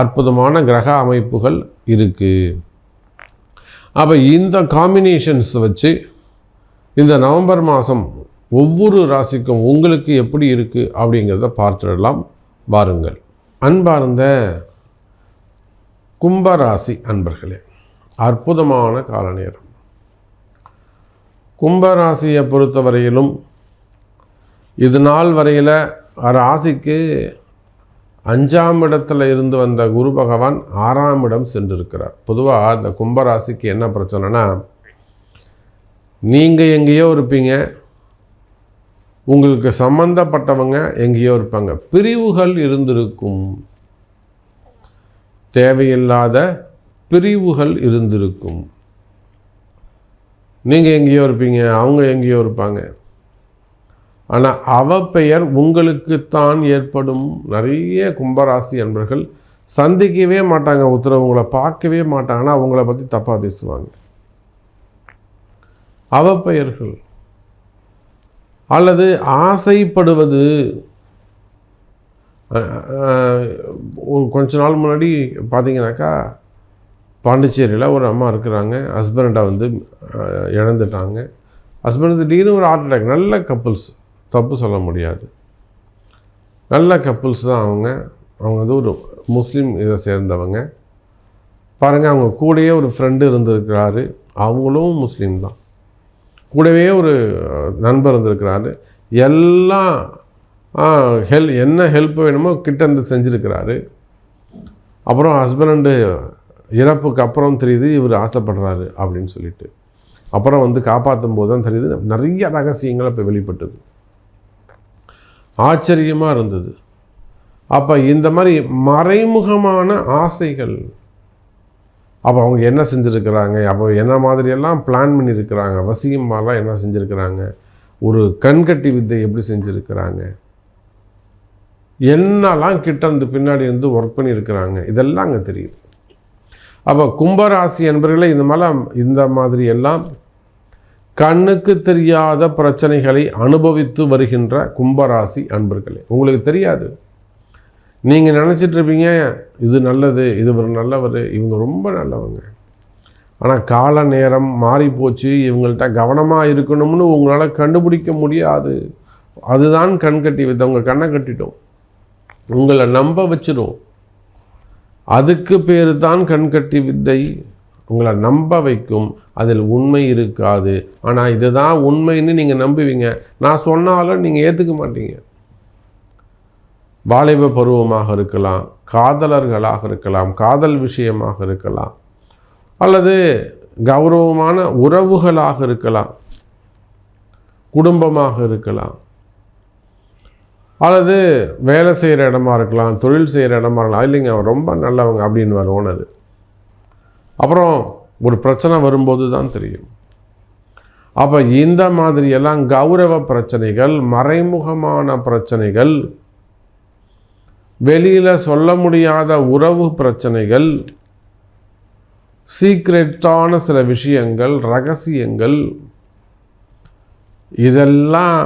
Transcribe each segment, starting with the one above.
அற்புதமான கிரக அமைப்புகள் இருக்குது அப்போ இந்த காம்பினேஷன்ஸ் வச்சு இந்த நவம்பர் மாதம் ஒவ்வொரு ராசிக்கும் உங்களுக்கு எப்படி இருக்குது அப்படிங்கிறத பார்த்துடலாம். வாருங்கள். அன்பார்ந்த கும்பராசி அன்பர்களே அற்புதமான கால நேரம். கும்பராசியை பொறுத்தவரையிலும் இது நாள் வரையில் ராசிக்கு அஞ்சாம் இடத்துல இருந்து வந்த குரு பகவான் ஆறாம் இடம் சென்றிருக்கிறார். பொதுவாக இந்த கும்பராசிக்கு என்ன பிரச்சனைனா நீங்கள் எங்கேயோ இருப்பீங்க உங்களுக்கு சம்பந்தப்பட்டவங்க எங்கேயோ இருப்பாங்க. பிரிவுகள் இருந்திருக்கும். தேவையில்லாத பிரிவுகள் இருந்திருக்கும். நீங்கள் எங்கேயோ இருப்பீங்க அவங்க எங்கேயோ இருப்பாங்க. ஆனால் அவப்பெயர் உங்களுக்குத்தான் ஏற்படும் நிறைய கும்பராசி அன்பர்கள் சந்திக்கவே மாட்டாங்க உத்தரவுங்களை பார்க்கவே மாட்டாங்கன்னா அவங்கள பற்றி தப்பாக பேசுவாங்க. அவப்பெயர்கள் அல்லது ஆசைப்படுவது. ஒரு கொஞ்ச நாள் முன்னாடி பார்த்தீங்கன்னாக்கா பாண்டிச்சேரியில் ஒரு அம்மா இருக்கிறாங்க ஹஸ்பண்டை வந்து இழந்துட்டாங்க. ஹஸ்பண்ட் திடீர்னு ஒரு ஹார்ட் அட்டாக் நல்ல கப்புள்ஸ் தப்பு சொல்ல முடியாது. நல்ல கப்புள்ஸ் தான் அவங்க. அவங்க வந்து ஒரு முஸ்லீம் இதை சேர்ந்தவங்க. பாருங்கள் அவங்க கூடயே ஒரு ஃப்ரெண்டு இருந்திருக்கிறாரு. அவங்களும் முஸ்லீம் தான். கூடவே ஒரு நண்பர் இருந்திருக்கிறாரு. எல்லாம் ஹெல் என்ன ஹெல்ப் வேணுமோ கிட்டேருந்து செஞ்சுருக்கிறாரு. அப்புறம் ஹஸ்பண்டு இறப்புக்கு அப்புறம் தெரியுது இவர் ஆசைப்படுறாரு அப்படின்னு சொல்லிட்டு. அப்புறம் வந்து காப்பாற்றும் போது தான் தெரியுது நிறைய ரகசியங்கள் இப்போ வெளிப்பட்டது. ஆச்சரியமாக இருந்தது. அப்போ இந்த மாதிரி மறைமுகமான ஆசைகள் அப்போ அவங்க என்ன செஞ்சுருக்கிறாங்க? அப்போ என்ன மாதிரியெல்லாம் பிளான் பண்ணியிருக்கிறாங்க வசியமாலாம் என்ன செஞ்சுருக்கிறாங்க? ஒரு கண்கட்டி வித்தை எப்படி செஞ்சுருக்கிறாங்க? என்னெல்லாம் கிட்ட இருந்து பின்னாடி இருந்து ஒர்க் பண்ணியிருக்கிறாங்க இதெல்லாம் அங்கே தெரியுது. அப்போ கும்பராசி என்பர்களே இந்த மாதிரிலாம் இந்த மாதிரி எல்லாம் கண்ணுக்கு தெரியாத பிரச்சனைகளை அனுபவித்து வருகின்ற கும்பராசி அன்பர்களே உங்களுக்கு தெரியாது. நீங்கள் நினச்சிட்ருப்பீங்க இது நல்லது இது ஒரு நல்லவர் இவங்க ரொம்ப நல்லவங்க. ஆனால் கால நேரம் மாறிப்போச்சு இவங்கள்ட்ட கவனமாக இருக்கணும்னு உங்களால் கண்டுபிடிக்க முடியாது. அதுதான் கண் கட்டி வைத்த உங்கள் கண்ணை கட்டிட்டோம். உங்களை நம்ப வச்சிடும் அதுக்கு பேர் தான் கண்கட்டி வித்தை உங்களை நம்ப வைக்கும். அதில் உண்மை இருக்காது. ஆனால் இதுதான் உண்மைன்னு நீங்கள் நம்புவீங்க. நான் சொன்னாலும் நீங்கள் ஏற்றுக்க மாட்டீங்க. வாலிப பருவமாக இருக்கலாம் காதலர்களாக இருக்கலாம் காதல் விஷயமாக இருக்கலாம் அல்லது கௌரவமான உறவுகளாக இருக்கலாம் குடும்பமாக இருக்கலாம் அல்லது வேலை செய்கிற இடமா இருக்கலாம் தொழில் செய்கிற இடமா இருக்கலாம். இல்லைங்க ரொம்ப நல்லவங்க அப்படின்னு வர ஓனர். அப்புறம் ஒரு பிரச்சனை வரும்போது தான் தெரியும். அப்போ இந்த மாதிரியெல்லாம் கௌரவ பிரச்சனைகள் மறைமுகமான பிரச்சனைகள் வெளியில் சொல்ல முடியாத உறவு பிரச்சனைகள் சீக்ரெட்டான சில விஷயங்கள் ரகசியங்கள் இதெல்லாம்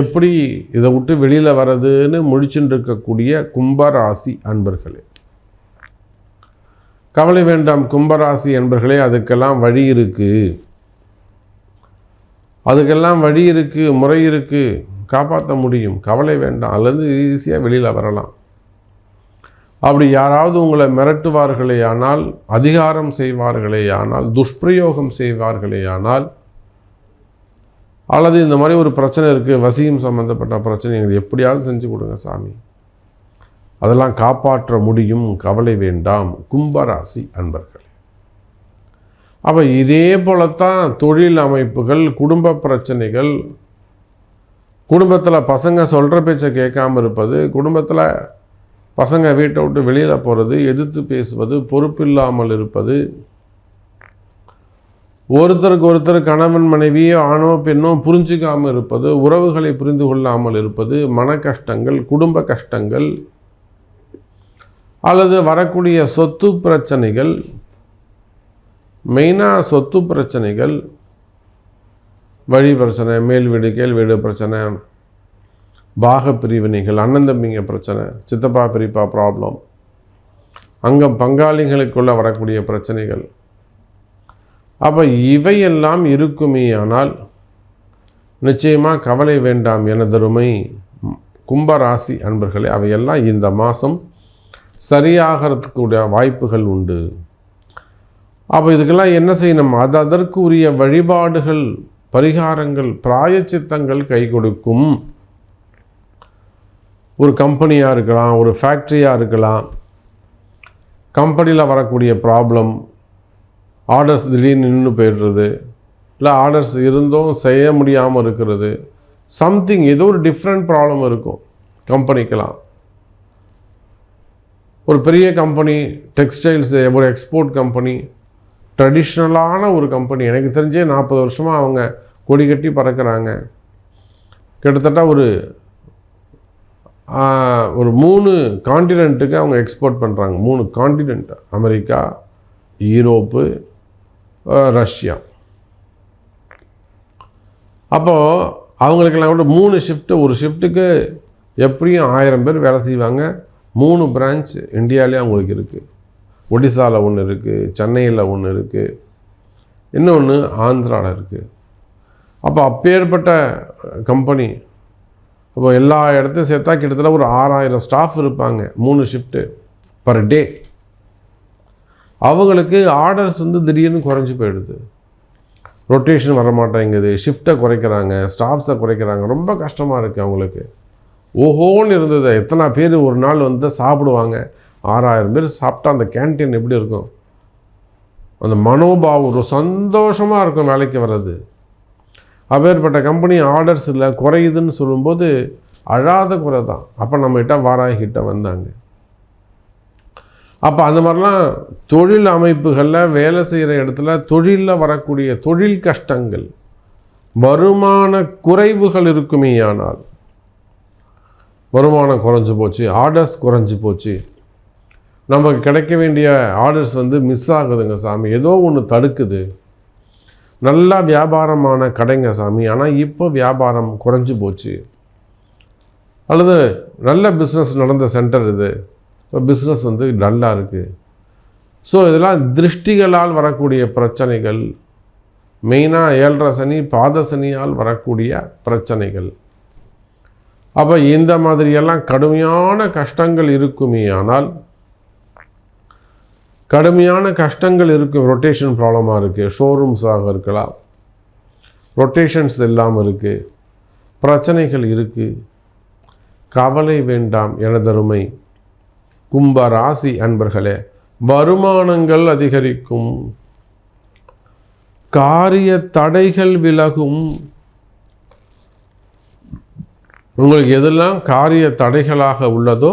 எப்படி இதை விட்டு வெளியில் வர்றதுன்னு முடிச்சுட்டு இருக்கக்கூடிய கும்பராசி அன்பர்களே. கவலை வேண்டாம் கும்பராசி என்பர்களே அதுக்கெல்லாம் வழி இருக்குது அதுக்கெல்லாம் வழி இருக்குது முறை இருக்குது காப்பாற்ற முடியும். கவலை வேண்டாம். அல்லது ஈஸியாக வெளியில் வரலாம். அப்படி யாராவது உங்களை மிரட்டுவார்களே ஆனால் அதிகாரம் செய்வார்களே ஆனால் துஷ்பிரயோகம் செய்வார்களே ஆனால் அல்லது இந்த மாதிரி ஒரு பிரச்சனை இருக்குது வசியம் சம்மந்தப்பட்ட பிரச்சனை எங்களுக்கு எப்படியாவது செஞ்சு கொடுங்க சாமி. அதெல்லாம் காப்பாற்ற முடியும் கவலை வேண்டாம். கும்பராசி அன்பர்கள். அப்போ இதே போலத்தான் தொழில் அமைப்புகள் குடும்ப பிரச்சனைகள் குடும்பத்தில் பசங்க சொல்கிற பேச்சை கேட்காம இருப்பது குடும்பத்தில் பசங்க வீட்டை விட்டு வெளியில் போகிறது எதிர்த்து பேசுவது பொறுப்பில்லாமல் இருப்பது ஒருத்தருக்கு ஒருத்தர் கணவன் மனைவியோ ஆணோ பெண்ணோ புரிஞ்சிக்காமல் இருப்பது உறவுகளை புரிந்து கொள்ளாமல் இருப்பது மன கஷ்டங்கள் குடும்ப கஷ்டங்கள் அல்லது வரக்கூடிய சொத்து பிரச்சனைகள் மெயினாக சொத்து பிரச்சனைகள் வழி பிரச்சனை மேல் வீடு கேள் வீடு பிரச்சனை பாக பிரிவினைகள் அண்ணன் தம்பிங்க பிரச்சனை சித்தப்பா பிரிப்பா ப்ராப்ளம் அங்கே பங்காளிகளுக்குள்ளே வரக்கூடிய பிரச்சனைகள். அப்போ இவையெல்லாம் இருக்குமே ஆனால் நிச்சயமாக கவலை வேண்டாம் எனதருமை கும்பராசி அன்பர்களே அவையெல்லாம் இந்த மாதம் சரியாகிறதுக்குடைய வாய்ப்புகள் உண்டு. அப்போ இதுக்கெல்லாம் என்ன செய்யணும்? அது அதற்கு உரிய வழிபாடுகள் பரிகாரங்கள் பிராயச்சித்தங்கள் கை கொடுக்கும். ஒரு கம்பெனியாக இருக்கலாம் ஒரு ஃபேக்ட்ரியாக இருக்கலாம். கம்பெனியில் வரக்கூடிய ப்ராப்ளம் ஆர்டர்ஸ் திடீர்னு நின்று போயிடுறது இல்லை ஆர்டர்ஸ் இருந்தும் செய்ய முடியாமல் இருக்கிறது சம்திங் ஏதோ ஒரு டிஃப்ரெண்ட் ப்ராப்ளம் இருக்கும் கம்பெனிக்கெலாம் ஒரு பெரிய கம்பெனி டெக்ஸ்டைல்ஸ் ஒரு எக்ஸ்போர்ட் கம்பெனி ட்ரெடிஷ்னலான ஒரு கம்பெனி எனக்கு தெரிஞ்சே நாற்பது வருஷமாக அவங்க கொடி கட்டி பறக்கிறாங்க. கிட்டத்தட்ட ஒரு ஒரு மூணு காண்டினென்ட்டுக்கு அவங்க எக்ஸ்போர்ட் பண்ணுறாங்க மூணு காண்டினென்ட் அமெரிக்கா ஈரோப்பு ரஷ்யா. அப்போது அவங்களுக்கெல்லாம் கூட மூணு ஷிஃப்ட்டு ஒரு ஷிஃப்ட்டுக்கு எப்படியும் ஆயிரம் பேர் வேலை செய்வாங்க. மூணு பிரான்ச் இந்தியாவிலே அவங்களுக்கு இருக்குது ஒடிசாவில் ஒன்று இருக்குது சென்னையில் ஒன்று இருக்குது இன்னொன்று ஆந்திராவில் இருக்குது அப்போ அப்பேற்பட்ட கம்பெனி அப்போ எல்லா இடத்தையும் சேர்த்தா கிட்டத்தட்ட ஒரு ஆறாயிரம் ஸ்டாஃப் இருப்பாங்க மூணு ஷிஃப்ட்டு பர் டே அவங்களுக்கு ஆர்டர்ஸ் வந்து திடீர்னு குறைஞ்சி போயிடுது. ரொட்டேஷன் வர மாட்டேங்குது ஷிஃப்ட்டை குறைக்கிறாங்க ஸ்டாஃப்ஸை குறைக்கிறாங்க ரொம்ப கஷ்டமாக இருக்குது அவங்களுக்கு. ஓஹோன்னு இருந்தது எத்தனை பேர் ஒரு நாள் வந்து சாப்பிடுவாங்க. ஆறாயிரம் பேர் சாப்பிட்டா அந்த கேன்டீன் எப்படி இருக்கும்? அந்த மனோபாவம் ஒரு சந்தோஷமாக இருக்கும் வேலைக்கு வர்றது. அப்பேற்பட்ட கம்பெனி ஆர்டர்ஸ் இல்லை குறையுதுன்னு சொல்லும்போது அழாத குறை தான். அப்போ நம்மகிட்ட வாராகிட்ட வந்தாங்க. அப்போ அந்த மாதிரிலாம் தொழில் அமைப்புகளில் வேலை செய்கிற இடத்துல தொழிலில் வரக்கூடிய தொழில் கஷ்டங்கள் வருமான குறைவுகள் இருக்குமே ஆனால் வருமானம் குறைஞ்சி போச்சு ஆர்டர்ஸ் குறைஞ்சி போச்சு. நமக்கு கிடைக்க வேண்டிய ஆர்டர்ஸ் வந்து மிஸ் ஆகுதுங்க சாமி. ஏதோ ஒன்று தடுக்குது. நல்லா வியாபாரமான கடைங்க சாமி. ஆனால் இப்போ வியாபாரம் குறைஞ்சி போச்சு. அல்லது நல்ல பிஸ்னஸ் நடந்த சென்டர் இது. இப்போ பிஸ்னஸ் வந்து டல்லாக இருக்குது ஸோ இதெல்லாம் திருஷ்டிகளால் வரக்கூடிய பிரச்சனைகள். மெயினாக ஏழரை சனி பாத சனியால் வரக்கூடிய பிரச்சனைகள். அப்போ இந்த மாதிரியெல்லாம் கடுமையான கஷ்டங்கள் இருக்குமே ஆனால் கடுமையான கஷ்டங்கள் இருக்கும் ரொட்டேஷன் ப்ராப்ளமாக இருக்குது ஷோரூம்ஸாக இருக்கலாம் ரொட்டேஷன்ஸ் இல்லாமல் இருக்குது பிரச்சனைகள் இருக்குது கவலை வேண்டாம் எனதருமை கும்ப ராசி அன்பர்களே வருமானங்கள் அதிகரிக்கும் காரிய தடைகள் விலகும் உங்களுக்கு எதெல்லாம் காரிய தடைகளாக உள்ளதோ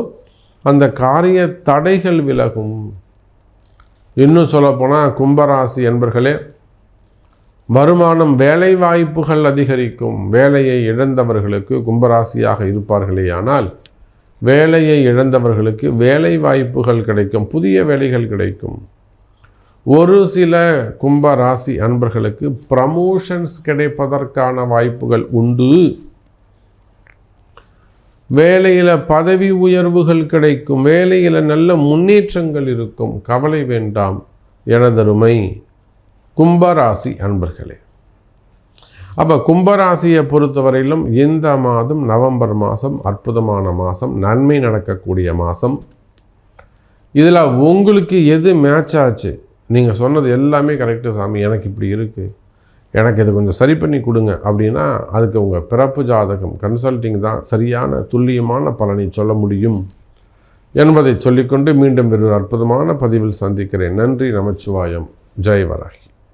அந்த காரிய தடைகள் விலகும். இன்னும் சொல்லப்போனால் கும்பராசி என்பர்களே வருமானம் வேலை வாய்ப்புகள் அதிகரிக்கும். வேலையை இழந்தவர்களுக்கு கும்பராசியாக இருப்பார்களே ஆனால் வேலையை இழந்தவர்களுக்கு வேலை வாய்ப்புகள் கிடைக்கும் புதிய வேலைகள் கிடைக்கும். ஒரு சில கும்ப ராசி அன்பர்களுக்கு ப்ரமோஷன்ஸ் கிடைப்பதற்கான வாய்ப்புகள் உண்டு. வேலையில் பதவி உயர்வுகள் கிடைக்கும் வேலையில் நல்ல முன்னேற்றங்கள் இருக்கும். கவலை வேண்டாம். எனதருமை கும்பராசி அன்பர்களே. அப்போ கும்பராசியை பொறுத்தவரையிலும் இந்த மாதம் நவம்பர் மாதம் அற்புதமான மாதம் நன்மை நடக்கக்கூடிய மாதம் இதில் உங்களுக்கு எது மேட்ச் ஆச்சு? நீங்கள் சொன்னது எல்லாமே கரெக்டு சாமி எனக்கு இப்படி இருக்குது எனக்கு இதை கொஞ்சம் சரி பண்ணி கொடுங்க அப்படின்னா அதுக்கு உங்கள் பிறப்பு ஜாதகம் கன்சல்டிங் தான் சரியான துல்லியமான பலனை சொல்ல முடியும் என்பதை சொல்லிக்கொண்டு மீண்டும் ஒரு அற்புதமான பதிவில் சந்திக்கிறேன். நன்றி நமச்சிவாயம். ஜெய் வராகி